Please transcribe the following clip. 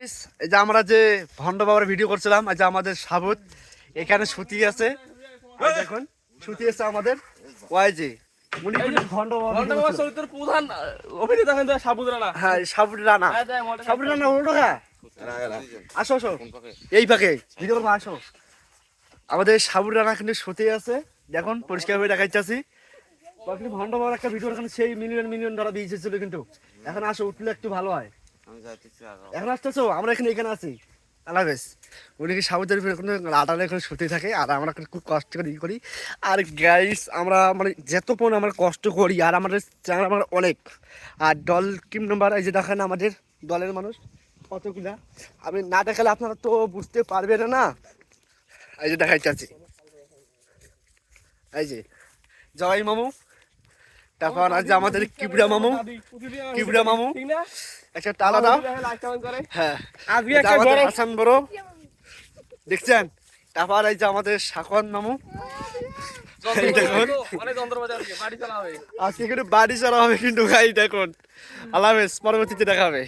এই যে আমরা যে ভণ্ড বাবার ভিডিও করছিলাম এই যে আমাদের সাবুত এখানে সুতি আছে। এই দেখুন সুতি আছে আমাদের ওই যে ভন্ড প্রধান অভিনেতা কিন্তু রানা। হ্যাঁ সাবুত রানা। হ্যাঁ, সাবুত রানা আসো আসো। এই পাকে ভিডিও করব আসো। আমাদের সাবুত রানা কিন্তু সুতি আছে। দেখুন পরিষ্কার হয়ে দেখাইতেছি কিন্তু ভণ্ড বাবার একটা ভিডিও এখানে সেই মিলিয়ন মিলিয়ন ধরা দিয়েছিল কিন্তু। এখন আসো উঠলে একটু ভালো হয়। এখন আমরা এখানে এখানে আছি। উনি কি কোনো এখানে থাকে? আর আমরা খুব কষ্ট করে করি। আর আমরা মানে আমরা কষ্ট করি, আর আমাদের চ্যানেল অনেক। আর দল কিম নাম্বার এই যে দেখেন আমাদের দলের মানুষ, কতগুলা? আমি না দেখালে আপনারা তো বুঝতে পারবেন না। এই যে দেখাই চাচ্ছি এই যে, জয় মামু। তারপর আজ আমাদের কিবড়া মামু কিবড়া মামু একটা টালা দাও। হ্যাঁ আজকে আমাদের হাসান বড়। দেখছেন? তারপর এই যে আমাদের শাকন মামু। আজকে কিন্তু বাড়ি চালা হবে। কিন্তু গাড়ি দেখুন। আল্লাহ পরবর্তীতে দেখা হবে